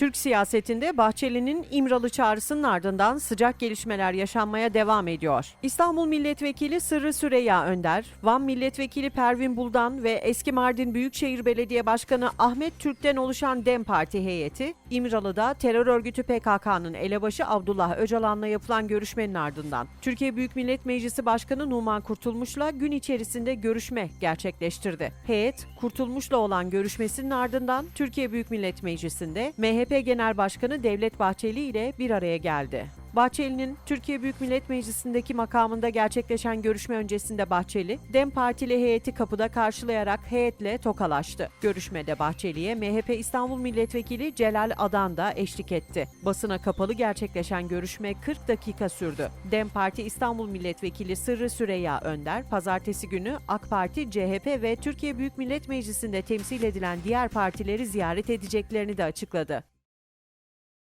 Türk siyasetinde Bahçeli'nin İmralı çağrısının ardından sıcak gelişmeler yaşanmaya devam ediyor. İstanbul Milletvekili Sırrı Süreyya Önder, Van Milletvekili Pervin Buldan ve eski Mardin Büyükşehir Belediye Başkanı Ahmet Türk'ten oluşan DEM Parti heyeti, İmralı'da terör örgütü PKK'nın elebaşı Abdullah Öcalan'la yapılan görüşmenin ardından Türkiye Büyük Millet Meclisi Başkanı Numan Kurtulmuş'la gün içerisinde görüşme gerçekleştirdi. Heyet, Kurtulmuş'la olan görüşmesinin ardından Türkiye Büyük Millet Meclisi'nde MHP Genel Başkanı Devlet Bahçeli ile bir araya geldi. Bahçeli'nin Türkiye Büyük Millet Meclisi'ndeki makamında gerçekleşen görüşme öncesinde Bahçeli, DEM Partili heyeti kapıda karşılayarak heyetle tokalaştı. Görüşmede Bahçeli'ye MHP İstanbul Milletvekili Celal Adan da eşlik etti. Basına kapalı gerçekleşen görüşme 40 dakika sürdü. DEM Parti İstanbul Milletvekili Sırrı Süreyya Önder, pazartesi günü AK Parti, CHP ve Türkiye Büyük Millet Meclisi'nde temsil edilen diğer partileri ziyaret edeceklerini de açıkladı.